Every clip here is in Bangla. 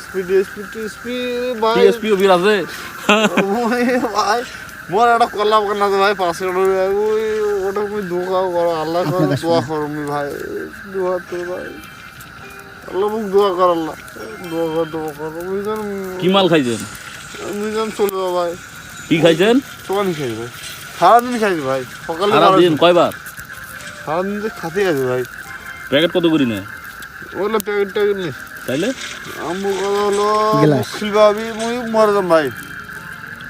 ডিএসপি ডিএসপি টিএসপি ভাই টিএসপি অফিস আছে ভাই মোর একটা কল্লাম কেন ভাই পাঁচশো ওই ওটা তুমি দোয়া করো আল্লাহ করে দোয়া করো ভাই দোয়া তো ভাই। আল্লাহ মুখ দোয়া কর আল্লাহ। দোয়া কর দোয়া কর। বুঝলেন কি মাল খাইছেন? বুঝলেন চলে যাও ভাই। কি খাইছেন? চোখানি খাই ভাই। সারাদিন খাইছি ভাই। সকালে সারাদিন কয়বার? সারাদিন তো খাতে আছে ভাই। প্যাকেট কত করি নেয় ওগুলো প্যাকেট ট্যাকেট নেই তাইলে? ভাবি মুই মরে যাম ভাই।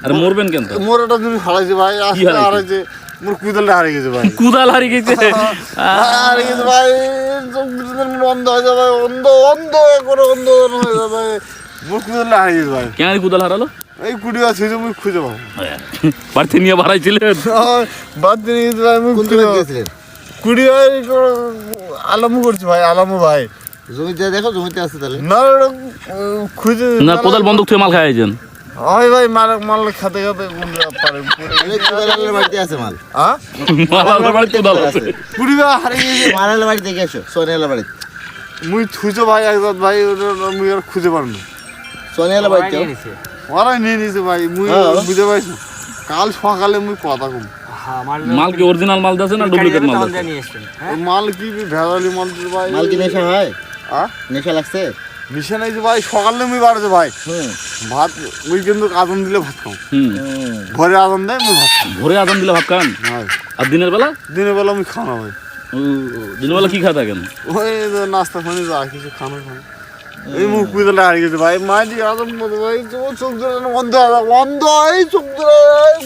আরে মরবেন কেন মোর একটা জিনিস হারাইছে ভাই আজকে হারাইছে? মোর কুইদালটা হারিয়ে গেছে ভাই। কুদাল হারিয়ে গেছে? হারিয়ে গেছে ভাই চোখ দুটো অন্ধ হয়ে যাবে ভাই অন্ধ অন্ধ করে অন্ধ হয়ে যাবে। ভাই মোর কুইদালটা হারিয়ে গেছে ভাই। কেন কুদাল হারালো? এই কুড়ি আছে যে মুই খুঁজে পাবো। বাড়িতে নিয়ে ভাই মুই খুঁজে গেছিলেন কুড়ি ভাই আলামু করছি ভাই আলামু ভাই। জমিতে দেখো জমিতে আছে তাহলে। না খুঁজে না কোদাল বন্দুক থেকে মাল খাইছেন হয় ভাই মাল মাল খাতে খাতে পারে। তাহলে বাড়িতে আছে মাল। হ্যাঁ বাড়িতে কুদাল আছে। ভাই হারিয়ে গেছে মালালের বাড়ি দেখে সোনিয়ালের বাড়িতে। মুই খুঁজে ভাই একবার ভাই ওটা মুই আর খুঁজে পারব সোনিয়ালের বাড়িতে? ওরাই নিয়ে নিয়েছে ভাই মুই হ্যাঁ। বুঝতে পারছি কাল সকালে মুই কথা কম। মাল কি অরিজিনাল মাল দিয়েছে না ডুপ্লিকেট মাল দিয়েছে? মাল কি ভেজালি মাল ভাই? মাল কি নেশা হয়? হ্যাঁ নেশা লাগছে? নেশা নাই যে ভাই সকালে মুই বাড়ছে ভাই। ভাত মুই কিন্তু আদন দিলে ভাত খাও ভোরে। আদন দেয় মুই ভাত ভোরে আদান দিলে ভাত খান? আর দিনের বেলা? দিনের বেলা মুই খাওয়া ভাই। দিনের বেলা কি খাওয়া থাকেন? ওই নাস্তা ফানি যা কিছু খানো খানো এই মুখ কুইদালে হারিয়ে গেছে ভাই। মাটি আদম মতো ভাই চোখ চোখ ধরে অন্ধ হয়ে যাবে, অন্ধ এই চোখ ধরে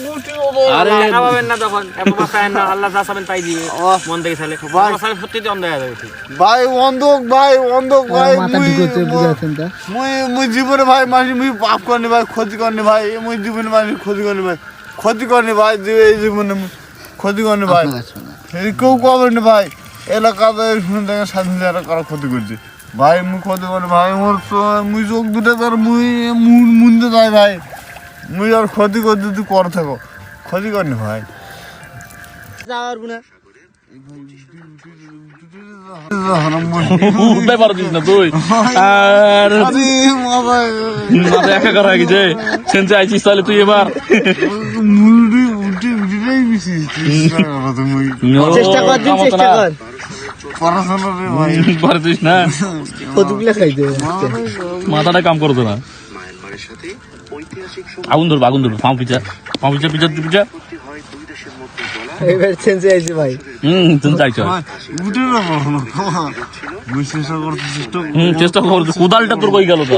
গুটি আরে টাকা পাবেন না তখন। এত মাথা না আল্লাহ যা চাবেন তাই দিবে। আহ, মন থেকে চাইলে। ভাই। চাইলে সত্যি অন্ধ হয়ে যাবে ঠিক। ভাই অন্ধক ভাই অন্ধক ভাই মাথা মুই ঢুকোতে বুঝাচ্ছেন তা? মুই মুই জীবনে ভাই মাসি মুই পাপ করনি ভাই ক্ষতি করনি ভাই মুই জীবনে মাসি ক্ষতি করনি ভাই ক্ষতি করনি ভাই এই জীবনে ক্ষতি করনি ভাই। কেউ করবেন ভাই এলাকাতে শুনে দেখে স্বাধীন যারা কারা ক্ষতি করছে। ভাই মুই ক্ষতি করি ভাই মোর মুই চোখ দুটো তার মুই মুন মুনতে যাই ভাই মুই আর ক্ষতি করতে তুই কর থাকো ক্ষতি করনি ভাই না তুই করা হয়ে এবার চেষ্টা করো চেষ্টা কর পারছিস না? কতগুলা খাইতে মাথাটা কাম করতো না আগুন ধরবো আগুন ধরবো। এবার চেঞ্জে আইছে ভাই। হুম তুমি চাইছো। উঠে না পড়াশোনা চেষ্টা করতে চেষ্টা হুম কোদালটা তোর কই গেল তো